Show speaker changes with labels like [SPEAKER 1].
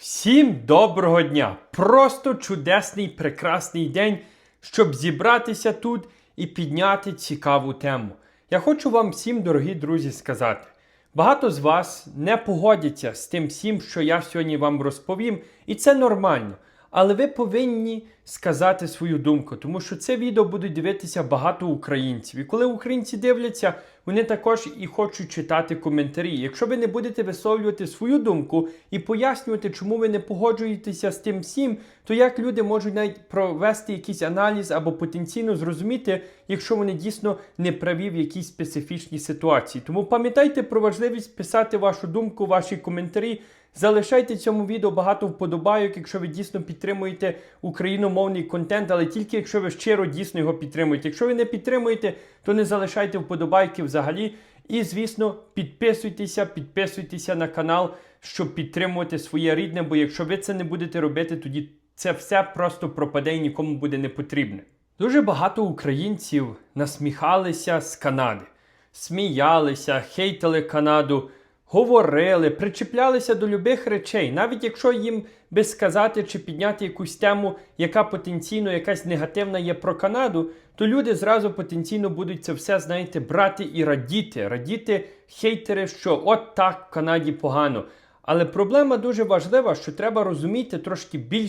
[SPEAKER 1] Всім доброго дня! Просто чудесний, прекрасний день, щоб зібратися тут і підняти цікаву тему. Я хочу вам всім, дорогі друзі, сказати. Багато з вас не погодяться з тим всім, що я сьогодні вам розповім, і це нормально. Але ви повинні сказати свою думку, тому що це відео будуть дивитися багато українців. І коли українці дивляться, вони також і хочуть читати коментарі. Якщо ви не будете висловлювати свою думку і пояснювати, чому ви не погоджуєтеся з тим всім, то як люди можуть навіть провести якийсь аналіз або потенційно зрозуміти, якщо вони дійсно не праві в якійсь специфічній ситуації. Тому пам'ятайте про важливість писати вашу думку, ваші коментарі. Залишайте цьому відео багато вподобайок, якщо ви дійсно підтримуєте україномовний контент, але тільки якщо ви щиро дійсно його підтримуєте. Якщо ви не підтримуєте, то не залишайте вподобайки взагалі. І, звісно, підписуйтеся, підписуйтеся на канал, щоб підтримувати своє рідне, бо якщо ви це не будете робити, тоді це все просто пропаде і нікому буде не потрібне. Дуже багато українців насміхалися з Канади, сміялися, хейтили Канаду говорили, причіплялися до любих речей, навіть якщо їм би сказати чи підняти якусь тему, яка потенційно якась негативна є про Канаду, то люди зразу потенційно будуть це все, знаєте, брати і радіти, радіти хейтери, що от так в Канаді погано. Але проблема дуже важлива, що треба розуміти трошки більше.